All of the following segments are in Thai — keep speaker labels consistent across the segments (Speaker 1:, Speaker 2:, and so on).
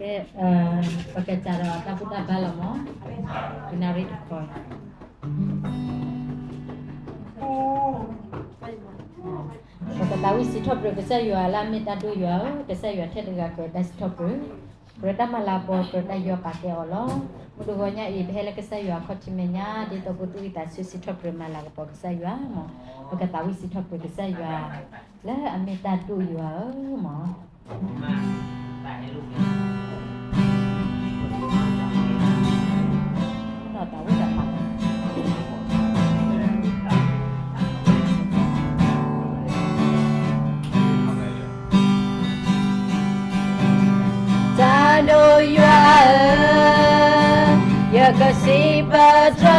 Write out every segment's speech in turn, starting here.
Speaker 1: ကဲအာပကကြတော့တပုတ္တဘာလမောဒီနာရီခေါ်ပကတဝိစီထော့ပရကဆက်ရွာလာမေတ္တာတို့ရွာတဆက်ရွာထက်တကကဒက်ထော့ပရပရတမလာပေါ်ပရတရွာပါကေော်လောမဒဂညာဤဘဲလကဆက်ရွာခေါတိမညာဒီတော့ပုတူတာဆွစီထော့ပရမလာကပေါ်ကဆက်ရွာမောပကတဝိစီထော့ပရကဆက်ရွာလဲအမေတ္တာတို့ရွာမော
Speaker 2: มายให้ลูกเนี่ย
Speaker 1: ต่อแต่ว่าจะปักจะดูยเยอะก็สีเปร์เธอ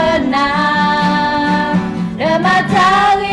Speaker 1: เดินมาทาง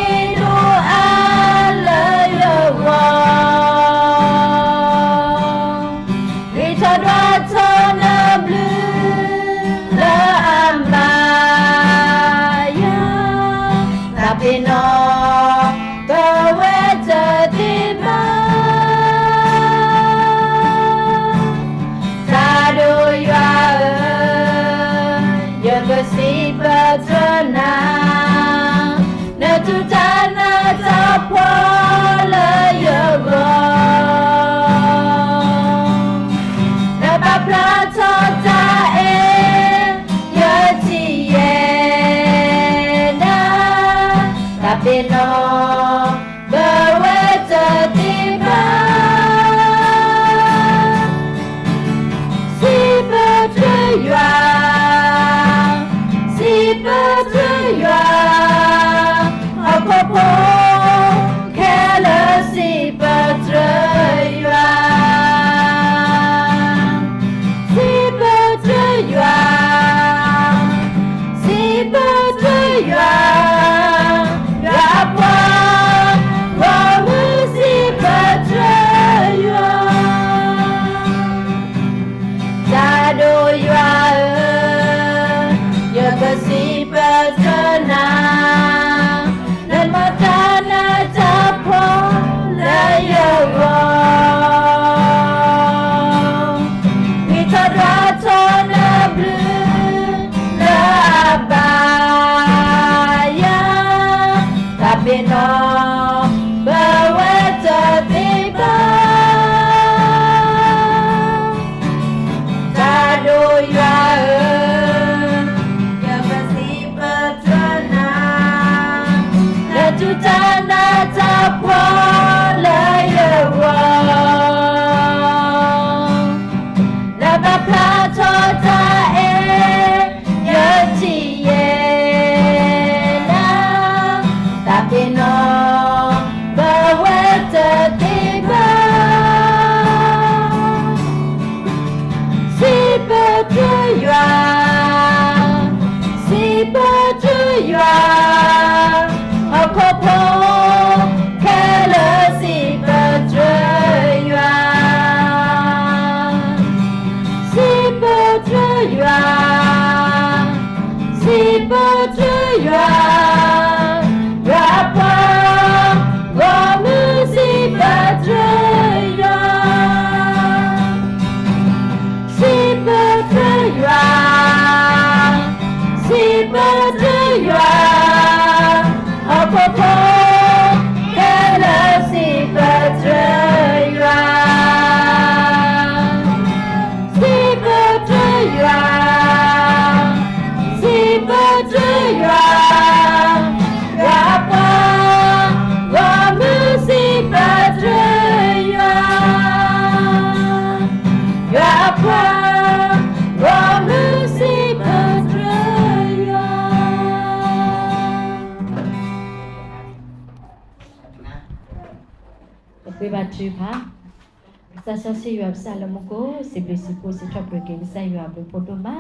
Speaker 1: ဆဆရွာဆလမကိုစိပလစီကိုစချပရကိဆိုင်ရွာပပိုတိုမာ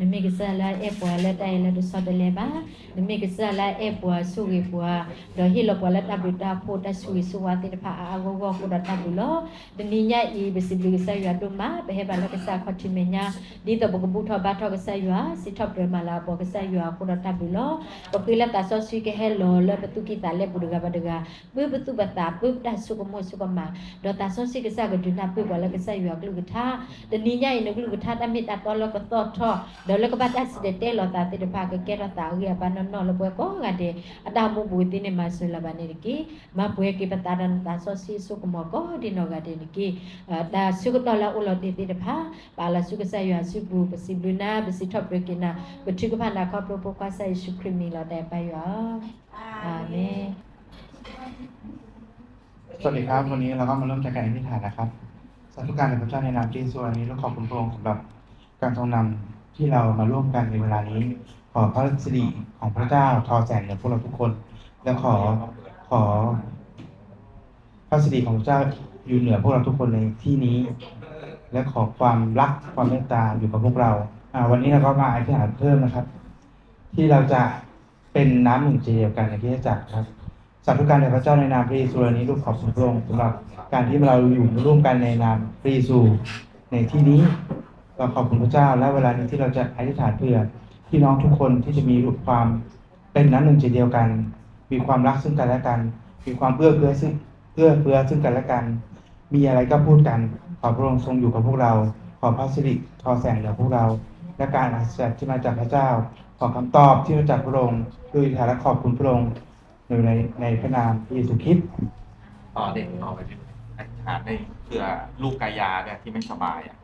Speaker 1: မမေကစားလာအပွာလက်တိုင်လက်တို့ဆော့တယ်လေပါမမေကစားလာအပွာစုကေပွာဒေါ်ဟီလပွာလက်တပ်ဒူတာဖို့တဆူဆူဝတိတဖာအာဂောဂောကိုဒတ်ဘူးလို့တနိညာဤဘစီဘလီကစားရတို့မှာဘဟေဘလကစားခွတ်တိမညာဒီတဘကဘူးထဘတ်ထကစားရစစ်ထပ်ပြမလာပေါ်ကစားရကိုဒတ်ဘူးလို့ပကိလက်တဆော့ဆီကေဟဲလောလပတုကိတလက်ဘူဒဂဘဒဂဘဘတုဘတာဘဘတဆုကမောဆုကမဒေါ်တဆော့ဆီကစားကဒူနာ
Speaker 2: ဘဘလကစားရကလူကထာတနိညာဤနကလူကထာတမိတတော်လကတော်ထောเดี๋ยวแล้วก็บัดอัสเดเตลอตาติดพาก็เกรตาเรียบานนนแล้วก็ก็กะเดอดามุบุติเนมาสุลบานิกิมาปุยกิปตาดันตาโซซิสุกมก็ดินอกะเดนิกิดาสุกดอลาอุลติติดพาปาลาสุกใส่อยู่สุบุปสิบลูนาปสิทอปรกินาปทุกพันดาคอปรโปควาใส่สุครีมีลอแต่ไปอยู่อาเมน
Speaker 3: สวัสดีครับ วันนี้เราก็มาเริ่มจากการอธิษฐานนะครับสาธุการแด่พระเจ้าในนามพระเยซูวันนี้เราขอบคุณพระองค์สำหรับการทรงนำ ที่เรามาร่วมกันในเวลานี้ ขอพระสิริของพระเจ้าทอแสงเหนือพวกเราทุกคน และขอขอ พระสิริของพระเจ้าอยู่เหนือพวกเราทุกคนในที่นี้ และขอความรักความเมตตาอยู่กับพวกเราอ่าวันนี้เราก็มาอธิษฐานเพิ่มนะครับ ที่เราจะเป็นน้ำหนึ่งใจเดียวกันในคริสตจักรครับสาธุการแด่พระเจ้าในนามพระเยซูนี้ลูกขอบคุณพระองค์สำหรับการที่เราอยู่ร่วมกันในนามพระเยซูในที่นี้ เราขอบคุณพระเจ้าและเวลานี้ที่เราจะอธิษฐานเพื่อพี่น้องทุกคนที่จะมีความเป็นน้ำหนึ่งใจเดียวกัน มีความรักซึ่งกันและกัน มีความเอื้อเฟื้อซึ่งเอื้อเฟื้อซึ่งกันและกัน มีอะไรก็พูดกัน ขอพระองค์ทรงอยู่กับพวกเรา ขอพระสิริทอแสงเหนือพวกเรา และการอัศจรรย์ที่มาจากพระเจ้า ขอคำตอบที่มาจากพระองค์ด้วยฐานะขอบคุณพระองค์อยู่ในในพระนามพระเยซูคริสต์
Speaker 4: ต่อเด็กต่อไปอธิษฐานในเผื่อลูกกายาเนี่ยที่ไม่สบายอะ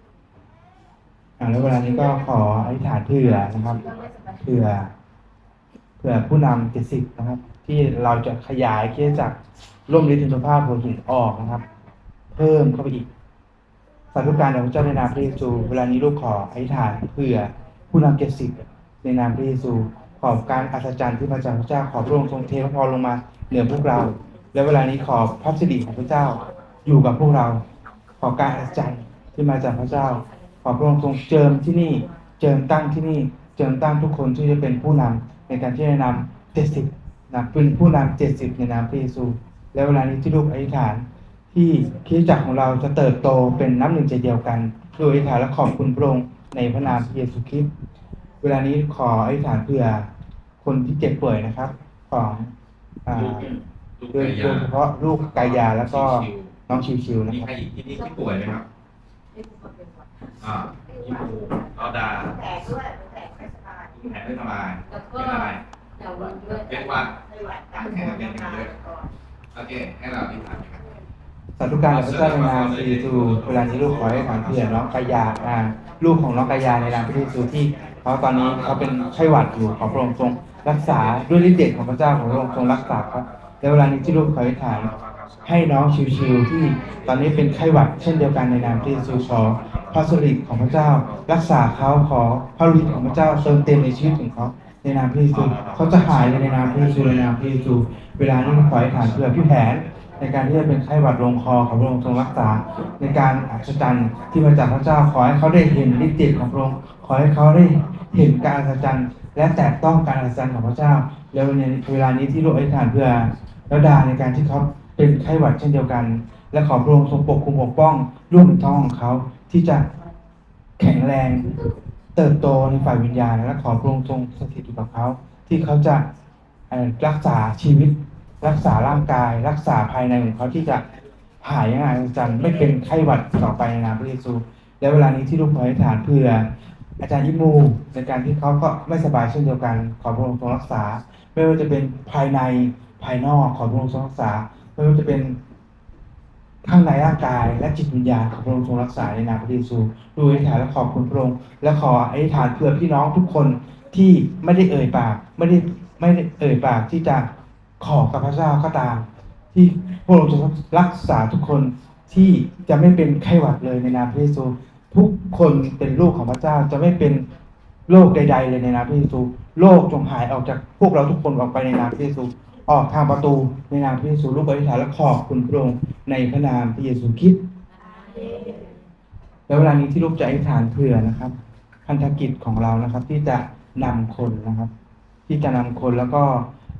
Speaker 3: แล้วเวลานี้ก็ขออธิษฐานเผื่อนะครับ เผื่อ เผื่อผู้นำเจ็ดสิบนะครับ ที่เราจะขยายเคสจากร่วมฤทธินุภาพหัวหินออกนะครับ เพิ่มเข้าไปอีกสาธุการแด่พระเจ้าในนามพระเยซู เวลานี้ลูกขออธิษฐานเผื่อผู้นำเจ็ดสิบในนามพระเยซู ขอบการอัศจรรย์ที่มาจากพระเจ้าขอพระองค์ทรงเทพระพรลงมาเหนือพวกเรา และเวลานี้ขอพระสิริของพระเจ้าอยู่กับพวกเรา ขอการอัศจรรย์ที่มาจากพระเจ้า ขอพระองค์ทรงเจิมที่นี่ เจิมตั้งที่นี่ เจิมตั้งทุกคนที่จะเป็นผู้นำในการที่จะนำเจ็ดสิบนะเป็นผู้นำเจ็ดสิบในนามพระเยซู และเวลานี้ที่ลูกอธิษฐาน ที่คริสตจักรของเราจะเติบโตเป็นน้ำหนึ่งใจเดียวกันด้วยอธิษฐานและขอบคุณพระองค์ในพระนามพระเยซูคริสต์เวลานี้ขออธิษฐานเพื่อคนที่เจ็บป่วยนะครับ ของโดยเฉพาะลูกกายาแล้วก็น้องชิวๆนะ
Speaker 4: มี
Speaker 3: ค
Speaker 4: ใคร
Speaker 3: รับ
Speaker 4: อีกที่นี่ที่ป่วยไหมครับ อ่ายี่ปูเอาดา
Speaker 5: แตกด้วยแตกไม่สบาย
Speaker 4: แผลไม่สบาย
Speaker 2: แล้วก็
Speaker 4: เป็นอะไร
Speaker 2: ดาวน์ด้วย
Speaker 4: เป็นหวัด
Speaker 5: ไม่ไหวตามหัวน้ำตาก่อน
Speaker 4: โอเค ให้เราอธิษฐานกัน
Speaker 3: สาธุการแด่พระเจ้าในนามพระเยซูเวลานี้ลูกขอให้ฐานเพื่อน้องกายาอ่าลูกของน้องกายาในนามพระเยซูที่เขาตอนนี้เขาเป็นไข้หวัดอยู่ขอพระองค์ทรงรักษาด้วยฤทธิ์เดชของพระเจ้าของพระองค์ทรงรักษาครับและเวลานี้ที่ลูกขอให้ฐาน ให้น้องชิวๆที่ตอนนี้เป็นไข้หวัดเช่นเดียวกันในนามพระเยซูขอพระสริของพระเจ้า รักษาเขาขอพระฤทธิ์ของพระเจ้าเติมเต็มในชีวิตของเขาในนามพระเยซูเขาจะหายเลยในนามพระเยซูในนามพระเยซูเวลานี้ขอให้ฐานเพื่อพี่แผนในการที่จะเป็นไข้หวัดลงคอของพระองค์ทรงรักษา ในการอัศจรรย์ที่มาจากพระเจ้าขอให้เขาได้เห็นฤทธิ์เดชของพระองค์ขอให้เขาได้เห็นการอัศจรรย์และแตะต้องการอัศจรรย์ของพระเจ้า แล้วในเวลานี้ที่ลูกอธิษฐานเพื่อแล้วดาในการที่เขา เป็นไข้หวัดเช่นเดียวกัน และขอพระองค์ทรงปกคุมปกป้องร่วมถึงท้องของเขาที่จะแข็งแรงเติบโตในฝ่ายวิญญาณ และขอพระองค์ทรงสถิตอยู่กับเขา ที่เขาจะรักษาชีวิต รักษาร่างกาย รักษาภายในของเขาที่จะหายง่ายอาจารย์ไม่เป็นไข้หวัดต่อไปในนามพระเยซู และเวลานี้ที่ลูกขอให้ฐานเพื่อ อาจารย์ยิมูในการที่เขาก็ไม่สบายเช่นเดียวกัน ขอพระองค์ทรงรักษา ไม่ว่าจะเป็นภายในภายนอกขอพระองค์ทรงรักษา ไม่ว่าจะเป็นข้างในร่างกายและจิตวิญญาณของพระองค์ทรงรักษาในนามพระเยซูดูอธิษฐานและขอบคุณพระองค์และขออธิษฐานเพื่อพี่น้องทุกคนที่ไม่ได้เอ่ยปาก ไม่ได้ไม่ได้เอ่ยปากที่จะขอกับพระเจ้าก็ตาม ที่พระองค์จะรักษาทุกคนที่จะไม่เป็นไข้หวัดเลยในนามพระเยซูทุกคนเป็นลูกของพระเจ้าจะไม่เป็นโรคใด ๆ เลยในนามพระเยซูโรคจงหายออกจากพวกเราทุกคนออกไปในนามพระเยซู ออกทางประตูในนามพระเยซูลูกอธิษฐานและขอบคุณพระองค์ในพระนามพระเยซูคริสต์แล้วเวลานี้ที่ลูกจะอธิษฐานเผื่อนะครับพันธกิจของเรานะครับ ที่จะนำคนนะครับ ที่จะนำคนแล้วก็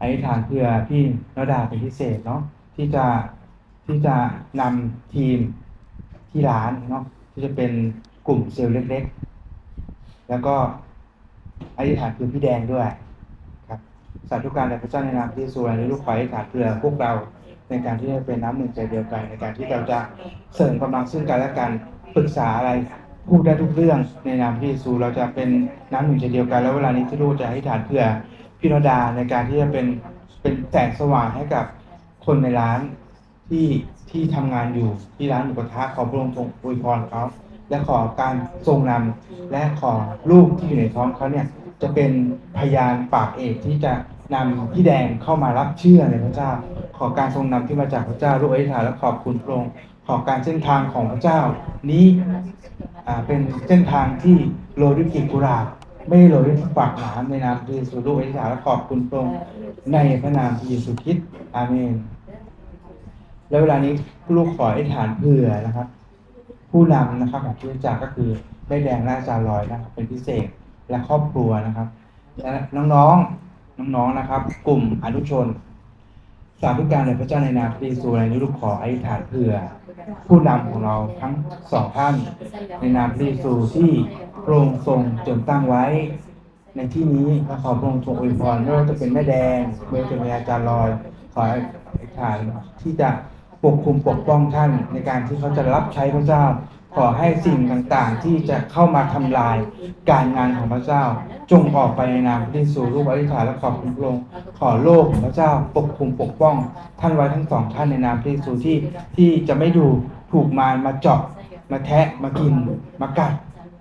Speaker 3: อธิษฐานเพื่อพี่นดาเป็นพิเศษเนาะที่จะที่จะนำทีมที่ร้านเนาะที่จะเป็นกลุ่มเซลล์เล็ก ๆ แล้วก็อธิษฐานเพื่อพี่แดงด้วย สาธุการแด่พระเจ้าในนามพระเยซูในลูกขออธิษฐานเพื่อพวกเราในการที่จะเป็นน้ำหนึ่งใจเดียวกันในการที่เราจะเสริมกำลังซึ่งกันและกันปรึกษาอะไรพูดได้ทุกเรื่องในนามพระเยซูเราจะเป็นน้ำหนึ่งใจเดียวกัน แล้วเวลานี้ที่ลูกจะให้ฐานเพื่อพี่นดาในการที่จะเป็นเป็นแสงสว่างให้กับคนในร้านที่ที่ทำงานอยู่ที่ร้านหมูกระทะขอพระองค์ทรงอวยพรเขาและขอการทรงนำและขอลูกที่อยู่ในท้องเขาเนี่ยจะเป็นพยานปากเอกที่จะ นำพี่แดงเข้ามารับเชื่อในพระเจ้า ขอการทรงนำที่มาจากพระเจ้าลูกอธิษฐานและขอบคุณพระองค์ขอการเส้นทางของพระเจ้า นี้เป็นเส้นทางที่โรยด้วยกลีบกุหลาบไม่ได้โรยด้วยปากหนามในนามพระเยซูลูกอธิษฐานและขอบคุณพระองค์ในพระนามพระเยซูคริสต์อาเมน แล้วเวลานี้ลูกขออธิษฐานเผื่อนะครับ ผู้นำนะครับของคริสตจักรก็คือแม่แดงราชาลอยนะครับเป็นพิเศษและครอบครัวนะครับและน้องๆ น้องๆนะครับ กลุ่มอนุชน สาธุการในพระเจ้าในนามพระเยซูในนี้ลูกขออธิษฐานเผื่อ ผู้นำของเราทั้งสองท่าน ในนามพระเยซูที่พระองค์ทรงจนตั้งไว้ ในที่นี้และขอพระองค์ทรงอวยพรไม่ว่าจะเป็นแม่แดงไม่ว่าจะเป็นอาจารย์ลอย ขออธิษฐานที่จะปกคุมปกป้องท่านในการที่เขาจะรับใช้พระเจ้า ขอให้สิ่งต่างๆ ที่จะเข้ามาทำลายการงานของพระเจ้า จงออกไปในนามพระเยซูลูกอธิษฐานและขอบคุณพระองค์ขอโลกของพระเจ้าปกคุมปกป้อง ท่านไว้ทั้งสองท่านในนามพระเยซูที่ที่จะไม่ดูถูกมารมาเจาะมาแทะมากินมากัด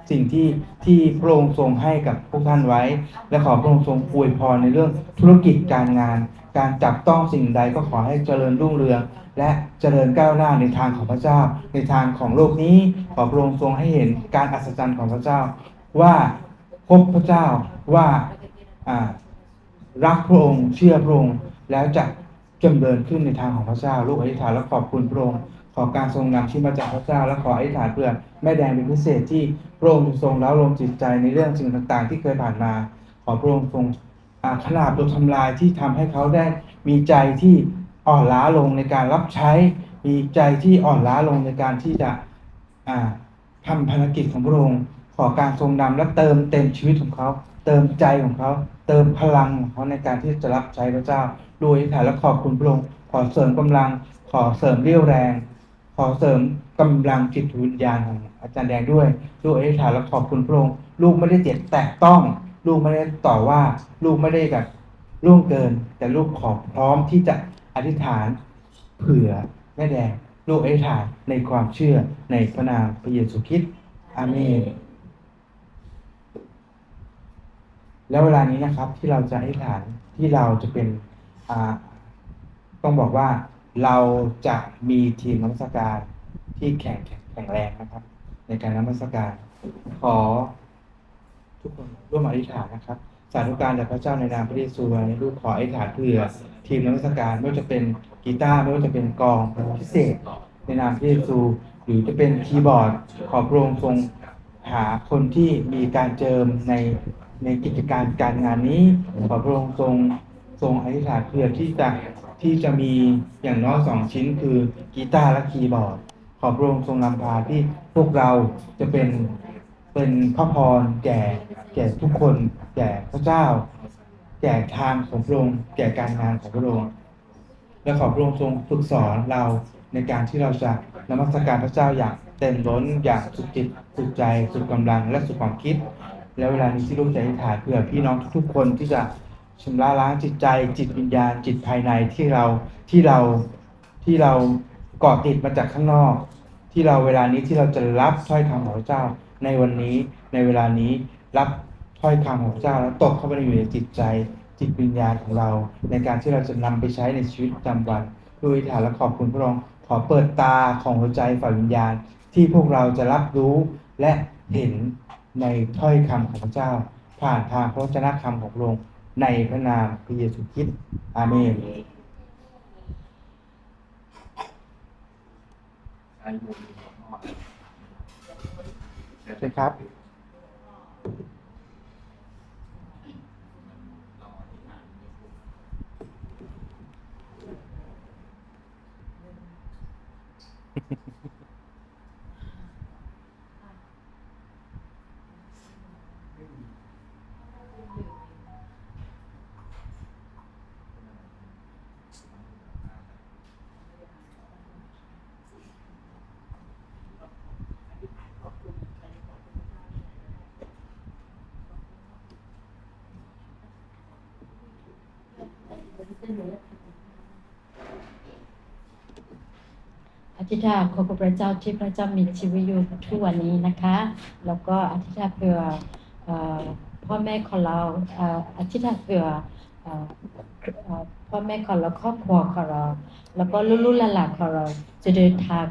Speaker 3: สิ่งที่ที่พระองค์ทรงให้กับพวกท่านไว้ และขอพระองค์ทรงอวยพรในเรื่องธุรกิจการงาน การจับต้องสิ่งใดก็ขอให้เจริญรุ่งเรือง และเจริญก้าวหน้าในทางของพระเจ้า ในทางของโลกนี้ขอพระองค์ทรงให้เห็นการอัศจรรย์ของพระเจ้า ว่าพบพระเจ้าว่ารักพระองค์เชื่อพระองค์แล้วจะจำเริญขึ้นในทางของพระเจ้า ลูกอธิษฐานและขอบคุณพระองค์ขอการทรงนำที่มาจากพระเจ้า และขออธิษฐานเพื่อแม่แดงเป็นพิเศษที่พระองค์ทรงแล้วลมจิตใจในเรื่องสิ่งต่างๆ ที่เคยผ่านมา ขอพระองค์ทรงขนาบตัวทำลายที่ทำให้เขาได้มีใจที่ อ่อนล้าลงในการรับใช้ มีใจที่อ่อนล้าลงในการที่จะอ่าทำภารกิจของพระองค์ขอการทรงนำและเติมเต็มชีวิตของเขา เติมใจของเขา เติมพลังของเขาในการที่จะรับใช้พระเจ้าด้วยอธิษฐานและขอบคุณพระองค์ขอเสริมกำลัง ขอเสริมเรี่ยวแรง ขอเสริมกำลังจิตวิญญาณของอาจารย์แดงด้วยด้วยอธิษฐานและขอบคุณพระองค์ลูกไม่ได้เจ็บแตะต้อง ลูกไม่ได้ต่อว่า ลูกไม่ได้แบบล่วงเกิน แต่ลูกขอพร้อมที่จะ อธิษฐานเผื่อแม่แดงลูกอธิษฐานในความเชื่อในพระนามพระเยซูคริสต์อาเมนแล้วเวลานี้นะครับที่เราจะอธิษฐานที่เราจะเป็นอ่าต้องบอกว่าเราจะมีทีมนมัสการที่แข็งแข็งแรงนะครับ ในการนมัสการขอทุกคนร่วมอธิษฐานนะครับ สาธุการแด่พระเจ้าในนามพระเยซูในลูกขออธิษฐานเพื่อทีมนมัสการไม่ว่าจะเป็นกีตาร์ไม่ว่าจะเป็นกองพิเศษ ในนามพระเยซูหรือจะเป็นคีย์บอร์ด ขอพระองค์ทรงหาคนที่มีการเจิมในในกิจการการงานนี้ ขอพระองค์ทรงทรงอธิษฐานเพื่อที่จะที่จะมีอย่างน้อยสองชิ้นคือกีตาร์และคีย์บอร์ด ขอพระองค์ทรงนำพาที่พวกเราจะเป็นเป็นพระพรแก่ แก่ทุกคน แก่พระเจ้า แก่ทางของพระองค์แก่การงานของพระองค์และขอพระองค์ทรงฝึกสอนเราในการที่เราจะนมัสการพระเจ้าอย่างเต็มล้นอย่างสุดจิตสุดใจ สุดกำลังและสุดความคิด และเวลานี้ที่ลูกจะอธิษฐานเพื่อพี่น้องทุกๆคนที่จะชำระล้างจิตใจ จิตวิญญาณ จิตภายในที่เราที่เราที่เราเกาะติดมาจากข้างนอก ที่เราเวลานี้ที่เราจะรับถ้อยคำของพระเจ้าในวันนี้ในเวลานี้ รับถ้อยคำของพระเจ้าแล้วตกเข้าไปอยู่ในจิตใจ จิตวิญญาณของเรา ในการที่เราจะนำไปใช้ในชีวิตประจำวันด้วยอธิษฐานและขอบคุณพระองค์ขอเปิดตาของหัวใจฝ่ายวิญญาณ ที่พวกเราจะรับรู้และเห็นในถ้อยคำของพระเจ้า ผ่านทางพระวจนะคำของพระองค์ในพระนามพระเยซูคริสต์อาเมน
Speaker 4: ใช้บุญของพ่อ
Speaker 3: เชิญครับ
Speaker 2: 嗯。 ธิษฐานขอพระเจ้าที่พระเจ้ามีชีวิตอยู่ทุกวันนี้นะคะ แล้วก็อธิษฐานเผื่อพ่อแม่ของเราอธิษฐานเผื่อพ่อแม่ของเราครอบครัวของเรา แล้วก็ลูกๆหลานๆของเราจะเดินทาง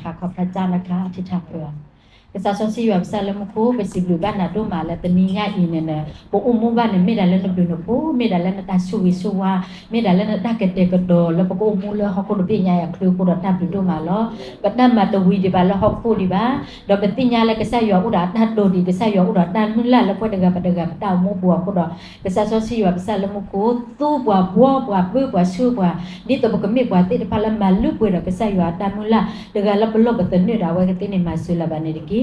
Speaker 2: ทางของพระเจ้านะคะอธิษฐานเผื่อ ကစားဆောစီဝဆလမကိုပစီဘလူဘနာတို့မာလတနီငါအင်းနေပိုအုံမဘနမေဒါလနဘလူနပိုမေဒါလနတဆူဝီဆူဝါမေဒါလနတကတဲ့ကတော့လပကိုမူလဟခုနပညာရခလူကိုတော့တပ်ပြီးတို့မာလောပတမတဝီဒီပါလဟခုဒီပါတော့ပတိညာလကစားရောဥဒါတတ်တို့ဒီကစားရောဥဒါတန်မူလလပွက်တကပတကတောက်မဘွားကိုတော့ကစားဆောစီဝဆလမကိုသူ့ဘွားဘွားဘွားပွေးဘွားဆူဘွားဒီတော့ပကမေဘွားတိတပါလမလူပွေတော့ကစားရောတန်မူလတကလပလောပတနေတာဝဲကတိနေမဆူလာပါနေဒီကီ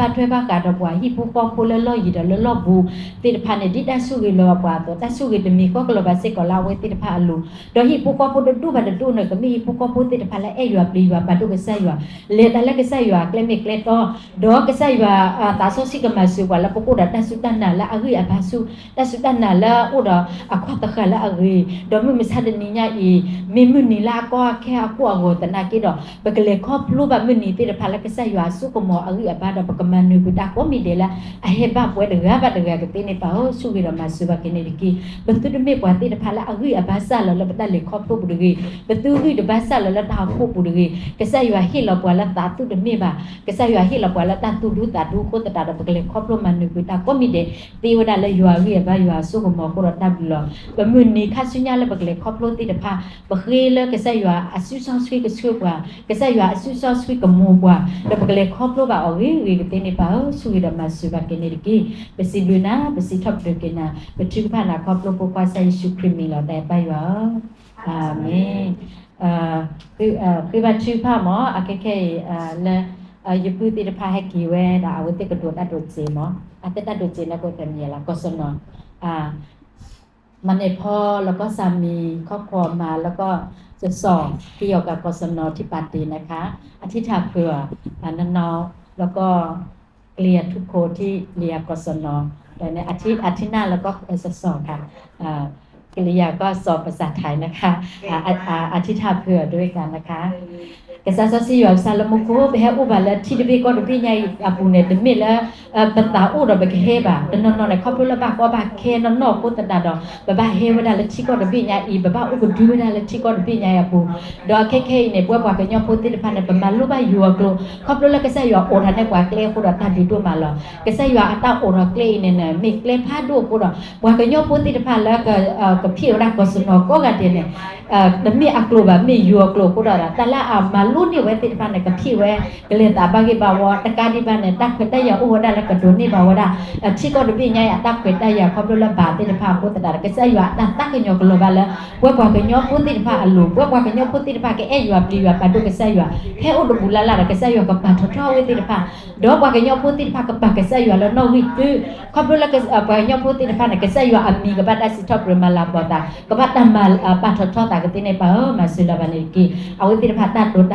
Speaker 2: ဘထွဲဘကတော့ဘွာဟိပူပေါပူလလောရီဒလလောဘူးတိတဖာနေဒီတဆုရီလောဘွာတော့တဆုရီတမီကောကလောဘစစ်ကောလာဝဲတိတဖာအလူတော့ဟိပူပေါပူဒတူဘဒတူနကမီဟိပူပေါပူတိတဖာလဲအဲရွာပလီရွာဘတ်တုကဆက်ရွာလေတလကဆက်ရွာကလမီကလက်တော့ဒေါ်ကဆက်ရွာတာဆိုစီကမဆူဝလာပကူဒတဆုတနာလာအဂီအဘဆုတဆုတနာလာဥဒအခွတ်တခလာအဂီဒေါ်မမစဒနီညာဤမေမနီလာကောခဲအကူအကိုတနာကိတော့ဘကလေခေါပလူဘမနီတိတဖာလကဆက်ရွာဆုကမောအဂီวิอาบาดปกมานุกุตาก็มีเดล่าไอเฮบ้าป่วยเดือบาเดือกตีในป่าโอสุวิรามาสุวากินเอริกีประตูดเมฆว่าตีนพาละอวิอาบาซาลลบดาเลครอบครัวบุรีประตูวิดบาซาลลดาครอบบุรีกษัตริย์วาฮิลาปวาละตาตุดเมฆบ่ากษัตริย์วาฮิลาปวาละตาตุดูตาดูโคตตาดปกเลครอบครัวมานุกุตาก็มีเดตีวดาเลยวาวิอาบายาสุขมอกุรตาบุลบะมุนนี้ข้าสุญญาลบกเลครอบครัวตีนพาบะเคยเลกษัตริย์วาอสุซอสวีกสุกว่า กษัตริย์วาอสุซอสวีกมูกว่าดปกครอบครัวบ่ชื่อพระหมออะแค่ๆอ่าและอ่ายปุติตพาให้กีเวดาอวิติกระโดดอัดโดดเจมออัตตะโดดเจแล้วก็กันเนี่ยละก็สนออ่ามันในพ่อแล้วก็สามีครอบครัวมาแล้วก็จะสอบเกี่ยวกับกศนที่ปาตีนะคะ อธิษฐานเผื่ออนันนอ แล้วก็เกลียดทุกคนที่เรียนกศนแต่ในอาทิตย์อาทิตย์หน้าแล้วก็จะสอบค่ะอ่ากิริยาก็สอบภาษาไทยนะคะอ่าอ่าอ่าอธิษฐานเผื่อด้วยกันนะคะ ကစားစစီယောဆာလမကိုဘဲဥပါလက်တီဒီကောဒပိညာအပူနေတမီလာဘတာဥရဘကဟေဘာတနနနခေါပလဘကောဘာခေနနကိုတတတော့ဘဘဟေဝဒါလက်ချီကောဒပိညာဤဘဘဥကဒူဝဒါလက်ချီကောဒပိညာယပူဒေါ်ခေခေနေပွဲပွားကညဖိုတိတဖာနေပမလူဘယူကလိုခေါပလလကစားယောအိုထာနေကွာကလေခုဒတာဒီတို့မလောကစားယောအတာအိုရကလေနေနေမိကလေဖာဒိုကိုတော့ဘွာကညဖိုတိတဖာလကကဖြေရကစနောကောကတဲ့နေအဲတမီအကလိုဘာမီယူကလိုကိုတော့တလာအမလူ လลุ่นนี่ไว้ติดบ้านในกับที่ไว้ก็เรียนตาบางกีบาวตะการดีบ้านเนตักเกิดได้ย่าอ้วนได้แล้วก็ดุนี่บาวดาที่ก็ดูพี่ไงตักเกิดได้ย่าความรู้ลำบากติดพาพุทธดารก็ใช่อยู่ตักตักกันยกลบาแล้วว่าว่ากันยกพุทธิพาอลูว่าว่ากันยกพุทธิพาก็เออยู่ปลีอยู่ปัดูก็ใช่อยู่แค่อุดบุลละก็ใช่อยู่กับปัาทอวิติพาดอกว่ากันยกพุทธิพากับปาก็ใช่อยู่แล้วนอกวิจื้ความรู้ละก็ว่ากัยกพุทธิพาก็ใช่อยู่อามีกับปัดอสิทบรมาลาบอตากับบั
Speaker 6: ดตา
Speaker 2: มาปาทอตากติใน
Speaker 6: ปาเอ
Speaker 2: มาสุลาบันิกิ
Speaker 6: เอา
Speaker 2: วิติพาตัดรถ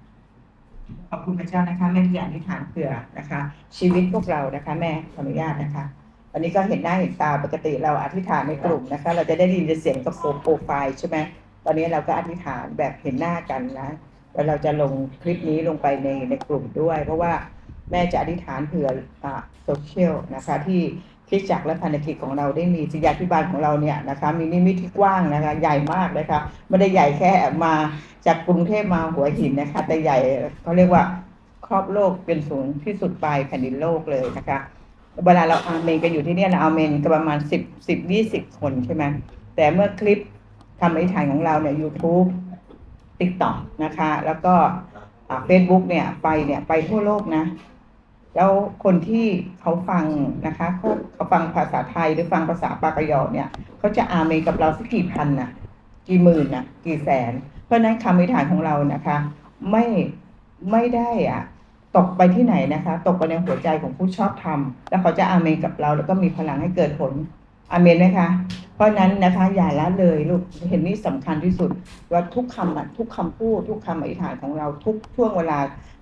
Speaker 6: ขอบคุณพระเจ้านะคะแม่ที่อธิษฐานเผื่อนะคะ ชีวิตพวกเรานะคะ แม่ขออนุญาตนะคะวันนี้ก็เห็นหน้าเห็นตาปกติเราอธิษฐานในกลุ่มนะคะ เราจะได้ยินเสียงกับโปรไฟล์ใช่ไหมตอนนี้เราก็อธิษฐานแบบเห็นหน้ากันนะแล้วเราจะลงคลิปนี้ลงไปในในกลุ่มด้วย เพราะว่าแม่จะอธิษฐานเผื่อโซเชียลนะคะที่ คิดจักและพันธกิจของเราได้มีสิยาพิบาลของเราเนี่ยนะคะมีนิมิตที่กว้างนะคะใหญ่มากนะคะไม่ได้ใหญ่แค่มาจากกรุงเทพมาหัวหินนะคะแต่ใหญ่เขาเรียกว่าครอบโลกเป็นศูนย์ที่สุดปลายแผ่นดินโลกเลยนะคะเวลาเราอาเมนกันอยู่ที่เนี่ยนะอาเมนกันประมาณสิบสิบยี่สิบคนใช่ไหมแต่เมื่อคลิปคำอธิษฐานของเราเนี่ย YouTube TikTok นะคะ แล้วก็เฟซบุ๊กเนี่ยไปเนี่ยไปทั่วโลกนะ แล้วคนที่เขาฟังนะคะเขาเขาฟังภาษาไทยหรือฟังภาษาปากยอเนี่ยเขาจะอาเมนกับเราสักกี่พันนะกี่หมื่นนะกี่แสน เพราะนั้นคำอธิษฐานของเรานะคะ ไม่ไม่ได้อะตกไปที่ไหนนะคะ ตกไปในหัวใจของผู้ชอบธรรมแล้วเขาจะอาเมนกับเรา แล้วก็มีพลังให้เกิดผลอาเมนไหมคะ เพราะนั้นนะคะอย่าละเลยลูกเห็นนี่สำคัญที่สุดว่าทุกคำทุกคำพูดทุกคำอธิษฐานของเราทุกช่วงเวลา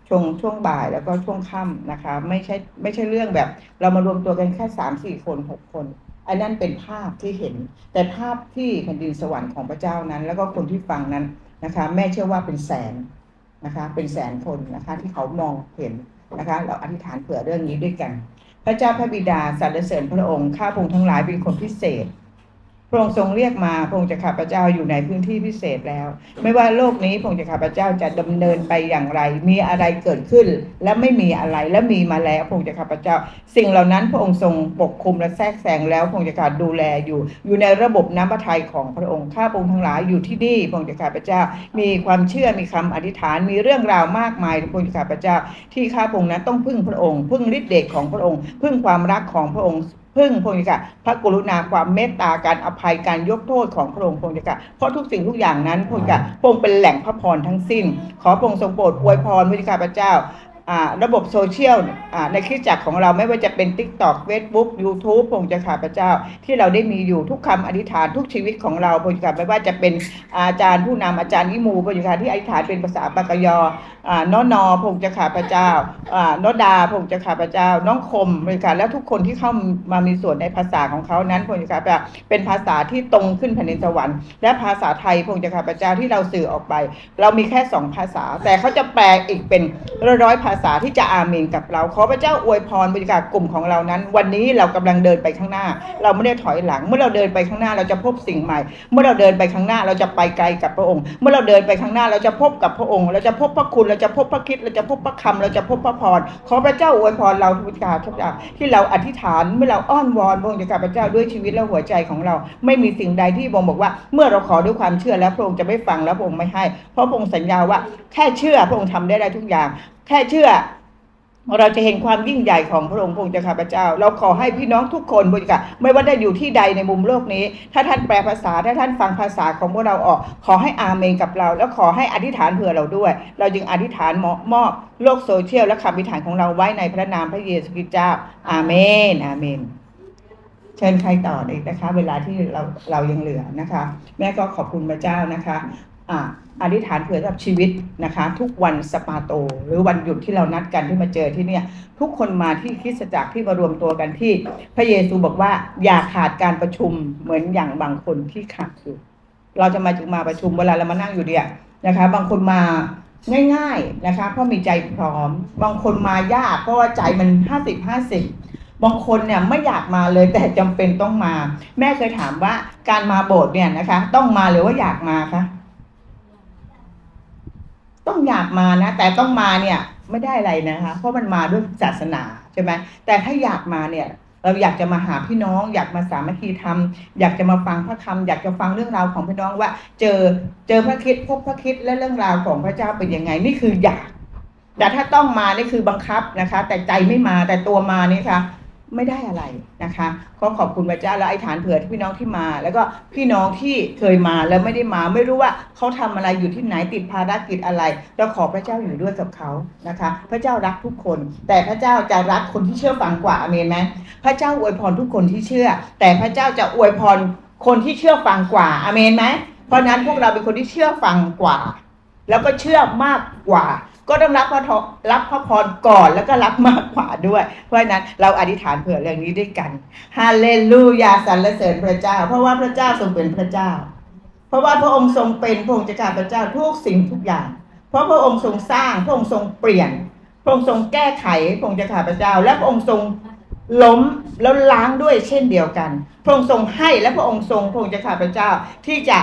Speaker 6: ช่วงช่วงบ่ายแล้วก็ช่วงค่ำนะคะ ไม่ใช่ไม่ใช่เรื่องแบบ เรามารวมตัวกันแค่สามสี่คนหกคนอันนั้นเป็นภาพที่เห็น แต่ภาพที่แผ่นดินสวรรค์ของพระเจ้านั้น แล้วก็คนที่ฟังนั้นนะคะ แม่เชื่อว่าเป็นแสนนะคะ เป็นแสนคนนะคะ ที่เขามองเห็นนะคะ เราอธิษฐานเผื่อเรื่องนี้ด้วยกัน พระเจ้าพระบิดาสรรเสริญพระองค์ข้าพงค์ทั้งหลายเป็นคนพิเศษ พระองค์ทรงเรียกมาพระองค์จะข้าพระเจ้าอยู่ในพื้นที่พิเศษแล้ว ไม่ว่าโลกนี้พระองค์จะข้าพระเจ้าจะดำเนินไปอย่างไร มีอะไรเกิดขึ้น และไม่มีอะไรและมีมาแล้วพระองค์จะข้าพระเจ้า สิ่งเหล่านั้นพระองค์ทรงปกคุมและแทรกแซงแล้วพระองค์จะกาดูแลอยู่ อยู่ในระบบน้ำพระทัยของพระองค์ข้าพระองค์ทั้งหลายอยู่ที่นี่พระองค์จะข้าพระเจ้า มีความเชื่อมีคำอธิษฐานมีเรื่องราวมากมายพระองค์จะข้าพระเจ้า ที่ข้าพระองค์นั้นต้องพึ่งพระองค์ พึ่งฤทธิ์เดชของพระองค์ พึ่งความรักของพระองค์ พึ่งพระองค์ค่ะพระกรุณาความเมตตาการอภัยการยกโทษของพระองค์พระองค์ค่ะเพราะทุกสิ่งทุกอย่างนั้นพระองค์ค่ะพระองค์เป็นแหล่งพระพรทั้งสิ้น ขอพระองค์ทรงโปรดอวยพรพระข้าพเจ้าอ่า ระบบโซเชียลในคริสตจักรของเราไม่ว่าจะเป็น Tik t o k Facebook YouTube พงค์จะขาพเจ้า ที่เราได้มีอยู่ทุกคำอธิษฐานทุกชีวิตของเราพงค์ค่ะไม่ว่าจะเป็นอาจารย์ผู้นำอาจารย์นิมูพงค์ค่ะที่อธิษฐานเป็นภาษาปากยออ่านอนอพงค์เจะขาพระเจ้าอ่านอดาพงค์เจะขาพระเจ้า น้องคมเลยค่ะและทุกคนที่เข้ามามีส่วนในภาษาของเขานั้นพงค์จะขาพระเจ้าเป็นภาษาที่ตรงขึ้นแผ่นดินสวรรค์และภาษาไทยพงค์เจะขาพระเจ้าที่เราสื่อออกไป เรามีแค่สองภาษา แต่เขาจะแปลอีกเป็นร้อยภาษาที่จะอาเมนกับเรา ขอพระเจ้าอวยพรบรรยากาศกลุ่มของเรานั้น วันนี้เรากำลังเดินไปข้างหน้า เราไม่ได้ถอยหลัง เมื่อเราเดินไปข้างหน้าเราจะพบสิ่งใหม่ เมื่อเราเดินไปข้างหน้าเราจะไปไกลกับพระองค์ เมื่อเราเดินไปข้างหน้าเราจะพบกับพระองค์ เราจะพบพระคุณเราจะพบพระคิดเราจะพบพระคำเราจะพบพระพรขอพระเจ้าอวยพรเราทุกการทุกอย่างที่เราอธิษฐานเมื่อเราอ้อนวอนพระองค์จากพระเจ้าด้วยชีวิตและหัวใจของเรา ไม่มีสิ่งใดที่พระองค์บอกว่า เมื่อเราขอด้วยความเชื่อแล้วพระองค์จะไม่ฟังแล้วพระองค์ไม่ให้ เพราะพระองค์สัญญาว่าแค่เชื่อพระองค์ทำได้ได้ทุกอย่าง แค่เชื่อ เราจะเห็นความยิ่งใหญ่ของพระองค์พระองค์เจ้าข้าพเจ้า เราขอให้พี่น้องทุกคนบริการไม่ว่าได้อยู่ที่ใดในมุมโลกนี้ ถ้าท่านแปลภาษาถ้าท่านฟังภาษาของพวกเราออก ขอให้อาเมนกับเรา แล้วขอให้อธิษฐานเผื่อเราด้วย เราจึงอธิษฐานมอบโลกโซเชียลและคำอธิษฐานของเราไว้ในพระนามพระเยซูคริสต์เจ้า อาเมน อาเมนเชิญใครต่อเลยนะคะ เวลาที่เราเรายังเหลือนะคะ แม่ก็ขอบคุณพระเจ้านะคะ อธิษฐานเผื่อกับชีวิตนะคะ ทุกวันสปาโต หรือวันหยุดที่เรานัดกันที่มาเจอที่เนี่ยทุกคนมาที่คริสตจักรที่มารวมตัวกันที่ พระเยซูบอกว่าอย่าขาดการประชุมเหมือนอย่างบางคนที่ขาดอยู่ เราจะมาจึงมาประชุมเวลาเรามานั่งอยู่เดียนะคะ บางคนมาง่าย ๆนะคะ เพราะมีใจพร้อม บางคนมายากเพราะว่าใจมันห้าสิบห้าสิบบางคนเนี่ยไม่อยากมาเลยแต่จำเป็นต้องมา แม่เคยถามว่าการมาโบสถ์เนี่ยนะคะ ต้องมาหรือว่าอยากมาคะ ต้องอยากมานะ แต่ต้องมาเนี่ยไม่ได้อะไรนะคะ เพราะมันมาด้วยศาสนาใช่ไหมแต่ถ้าอยากมาเนี่ยเราอยากจะมาหาพี่น้อง อยากมาสามัคคีธรรม อยากจะมาฟังพระคำอยากจะฟังเรื่องราวของพี่น้องว่า เจอเจอพระคิดพบพระคิดและเรื่องราวของพระเจ้าเป็นยังไงนี่คืออยาก แต่ถ้าต้องมานี่คือบังคับนะคะ แต่ใจไม่มาแต่ตัวมานี่ค่ะ ไม่ได้อะไรนะคะขอขอบคุณพระเจ้าและไอ้ฐานเผื่อที่พี่น้องที่มา แล้วก็พี่น้องที่เคยมาแล้วไม่ได้มา ไม่รู้ว่าเขาทำอะไรอยู่ที่ไหนติดภารกิจอะไรเราขอพระเจ้าอยู่ด้วยกับเขานะคะ พระเจ้ารักทุกคน แต่พระเจ้าจะรักคนที่เชื่อฟังกว่าอเมนไหมพระเจ้าอวยพรทุกคนที่เชื่อ แต่พระเจ้าจะอวยพรคนที่เชื่อฟังกว่าอเมนไหมเพราะนั้นพวกเราเป็นคนที่เชื่อฟังกว่า แล้วก็เชื่อมากกว่า ก็ต้องรับพระรับพระพรก่อนแล้วก็รับมากกว่าด้วย เพราะนั้นเราอธิษฐานเผื่อเรื่องนี้ด้วยกันฮาเลลูยาสรรเสริญพระเจ้า เพราะว่าพระเจ้าทรงเป็นพระเจ้า เพราะว่าพระองค์ทรงเป็นพระองค์จะกาพระเจ้าทุกสิ่งทุกอย่าง เพราะพระองค์ทรงสร้างพระองค์ทรงเปลี่ยน พระองค์ทรงแก้ไขพระองค์จะข้าพระเจ้า และพระองค์ทรงล้มแล้วล้างด้วยเช่นเดียวกัน พระองค์ทรงให้และพระองค์ทรงพระองค์จะข้าพระเจ้าที่จะ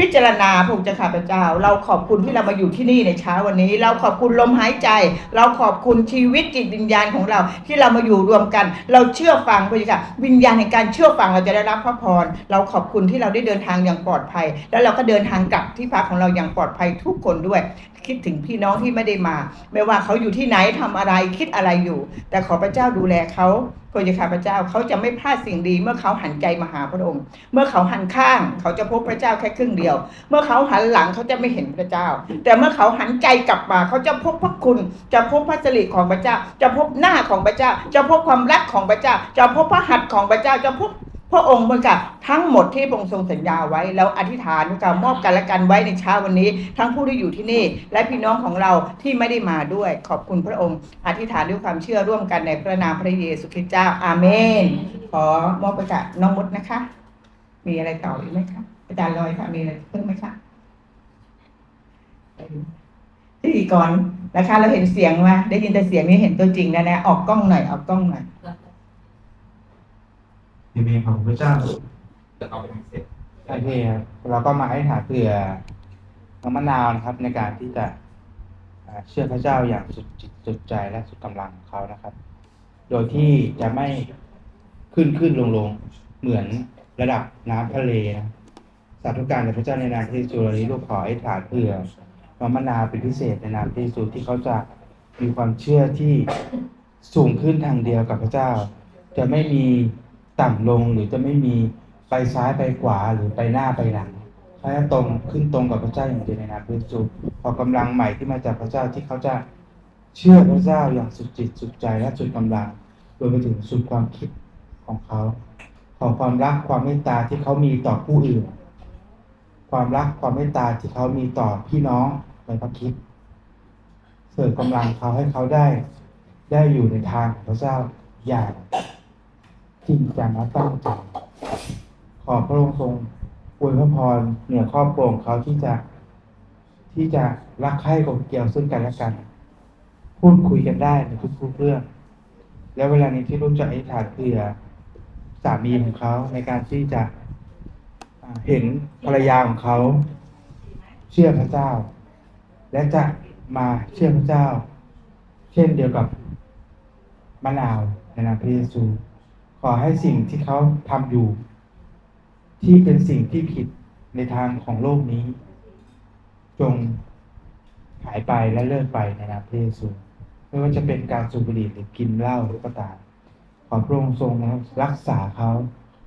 Speaker 6: พิจารณาพระองค์เจ้าข้าพเจ้า เราขอบคุณที่เรามาอยู่ที่นี่ในเช้าวันนี้ เราขอบคุณลมหายใจ เราขอบคุณชีวิตจิตวิญญาณของเรา ที่เรามาอยู่รวมกัน เราเชื่อฟังพระเจ้าค่ะวิญญาณในการเชื่อฟังเราจะได้รับพระพรเราขอบคุณที่เราได้เดินทางอย่างปลอดภัย แล้วเราก็เดินทางกลับที่พักของเราอย่างปลอดภัยทุกคนด้วย คิดถึงพี่น้องที่ไม่ได้มา ไม่ว่าเขาอยู่ที่ไหนทำอะไรคิดอะไรอยู่ แต่ขอพระเจ้าดูแลเขาพระเจ้าข้าพเจ้าเขาจะไม่พลาดสิ่งดี เมื่อเขาหันใจมาหาพระองค์ เมื่อเขาหันข้าง เขาจะพบพระเจ้าแค่ครึ่งเดียว เมื่อเขาหันหลังเขาจะไม่เห็นพระเจ้า แต่เมื่อเขาหันใจกลับมาเขาจะพบพระคุณ จะพบพระสิริของพระเจ้า จะพบหน้าของพระเจ้า จะพบความรักของพระเจ้า จะพบพระหัตถ์ของพระเจ้าจะพบ พระองค์เหมือนกับทั้งหมดที่พระองค์ทรงสัญญาไว้แล้วอธิษฐานการมอบกันและกันไว้ในเช้าวันนี้ ทั้งผู้ที่อยู่ที่นี่ และพี่น้องของเราที่ไม่ได้มาด้วย ขอบคุณพระองค์ อธิษฐานด้วยความเชื่อร่วมกันในพระนามพระเยซูคริสต์เจ้าอาเมน ขอมอบไปกับน้องมดนะคะ มีอะไรต่ออีกไหมคะอาจารย์ลอยค่ะมีอะไรเพิ่มไหมคะพิธีกรนะคะ เราเห็นเสียงมาได้ยินแต่เสียงนี้เห็นตัวจริงแล้วนะออกกล้องหน่อยออกกล้องหน่อย
Speaker 3: ในเมของพระเจ้า
Speaker 4: จะเอาไปเสร็จ
Speaker 3: ใช่พี่ครับเราก็มาให้ฐานเผื่อน้องมะนาวนะครับ ในการที่จะเชื่อพระเจ้าอย่างสุดจิตสุดใจและสุดกำลังของเขานะครับ โดยที่จะไม่ขึ้นขึ้นลงลงเหมือนระดับน้ำทะเลนะสาธุการในพระเจ้าในนามพระเยซูรานี้ลูกขอให้ฐานเผื่อน้องมะนาวเป็นพิเศษในนามพระเยซูที่เขาจะมีความเชื่อที่สูงขึ้นทางเดียวกับพระเจ้า จะไม่มี ต่ำลงหรือจะไม่มีไปซ้ายไปขวาหรือไปหน้าไปหลังเขาจะตรงขึ้นตรงกับพระเจ้าอย่างเดียวในนามพระเยซูขอกำลังใหม่ที่มาจากพระเจ้าที่เขาจะเชื่อพระเจ้าอย่างสุดจิตสุดใจและสุดกำลังรวมไปถึงสุดความคิดของเขาขอความรักความเมตตาที่เขามีต่อผู้อื่น ความรักความเมตตาที่เขามีต่อพี่น้องในพระคิดเสริมกำลังเขาให้เขาได้ ได้อยู่ในทางของพระเจ้าอย่าง จริงจังและตั้งใจขอพระองค์ทรงอวยพระพรเหนือครอบครัวของเขาที่จะ ที่จะรักใคร่กลมเกลียวซึ่งกันและกัน พูดคุยกันได้ในทุกๆเรื่อง แล้วเวลานี้ที่ลูกจะอธิษฐานเผื่อสามีของเขาในการที่จะเห็นภรรยาของเขาเชื่อพระเจ้า และจะมาเชื่อพระเจ้า เช่นเดียวกับมะนาวในนามพระเยซู ขอให้สิ่งที่เขาทำอยู่ ที่เป็นสิ่งที่ผิดในทางของโลกนี้ จงหายไปและเลิกไปในนามพระเยซูไม่ว่าจะเป็นการสูบบุหรี่หรือกินเหล้าหรือก็ตามขอพระองค์ทรงรักษาเขา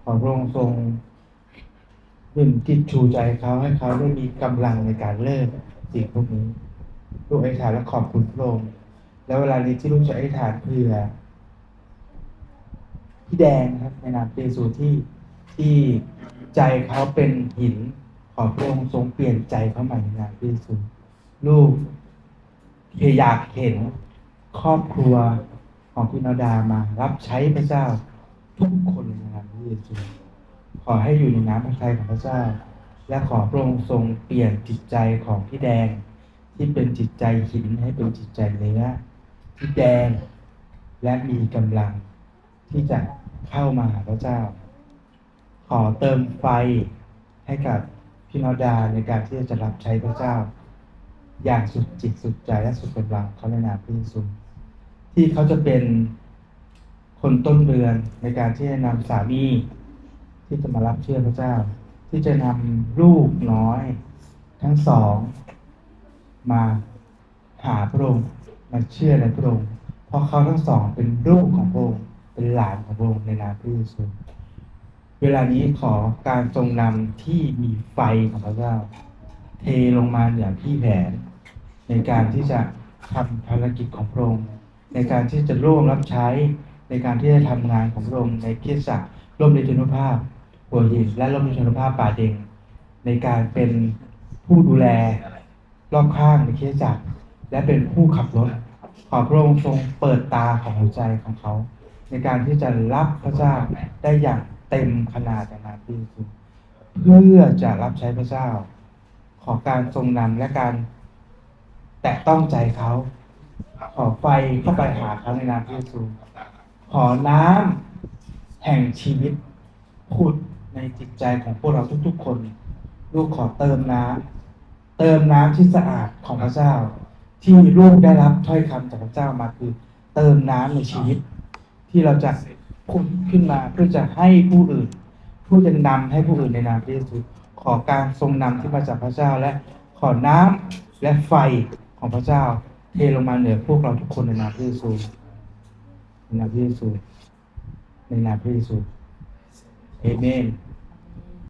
Speaker 3: ขอพระองค์ทรงหนึ่งจิตชูใจเขาให้เขาได้มีกำลังในการเลิกสิ่งพวกนี้ลูกอธิษฐานและขอบคุณพระองค์แล้วเวลานี้ที่ลูกจะอธิษฐานเพื่อ พี่แดงครับในนามพระเยซูที่ที่ใจเขาเป็นหินขอพระองค์ทรงเปลี่ยนใจเขาใหม่ในนามพระเยซูลูกอยากเห็นครอบครัวของคุณนาดามา รับใช้พระเจ้าทุกคนในนามพระเยซูขอให้อยู่ในน้ำพระทัยของพระเจ้า และขอพระองค์ทรงเปลี่ยนจิตใจของพี่แดง ที่เป็นจิตใจหินให้เป็นจิตใจเนื้อที่แดงและมีกำลังที่จะ เข้ามาหาพระเจ้า ขอเติมไฟให้กับพี่นอดาในการที่จะรับใช้พระเจ้า อย่างสุดจิตสุดใจและสุดกำลังเขาในนามพระเยซูที่เขาจะเป็นคนต้นเรือนในการที่จะนำสามีที่จะมารับเชื่อพระเจ้า ที่จะนำลูกน้อยทั้งสอง มาหาพระองค์มาเชื่อในพระองค์เพราะเขาทั้งสองเป็นลูกของพระองค์ เป็นหลานของพระองค์ในนามพระเยซูเวลานี้ขอการทรงนำที่มีไฟของพระเจ้าเทลงมาเหนือพี่แผน ในการที่จะทำภารกิจของพระองค์ในการที่จะร่วมรับใช้ในการที่จะทำงานของพระองค์ในคริสตจักร่วมในทุนภาพหัวหินและร่วมในทุนภาพป่าเด็งในการเป็นผู้ดูแลรอบข้างในคริสจักรและเป็นผู้ขับรถขอพระองค์ทรงเปิดตาของหัวใจของเขา ในการที่จะรับพระเจ้าได้อย่างเต็มขนาดในนามพระเยซูเพื่อจะรับใช้พระเจ้า ขอการทรงนำและการแตะต้องใจเขา ขอไฟเข้าไปหาเขาในนามพระเยซูขอน้ำแห่งชีวิตผุดในจิตใจของพวกเราทุกๆคน ลูกขอเติมน้ำเติมน้ำที่สะอาดของพระเจ้า ที่ลูกได้รับถ้อยคำจากพระเจ้ามาคือ เติมน้ำในชีวิต ที่เราจะผุดขึ้นมาเพื่อจะให้ผู้อื่นผู้จะนำให้ผู้อื่นในนามพระเยซูขอการทรงนำที่มาจากพระเจ้าและขอน้ำและไฟของพระเจ้า เทลงมาเหนือพวกเราทุกคนในนามพระเยซูในนามพระเยซูในนามพระเยซูเอเมน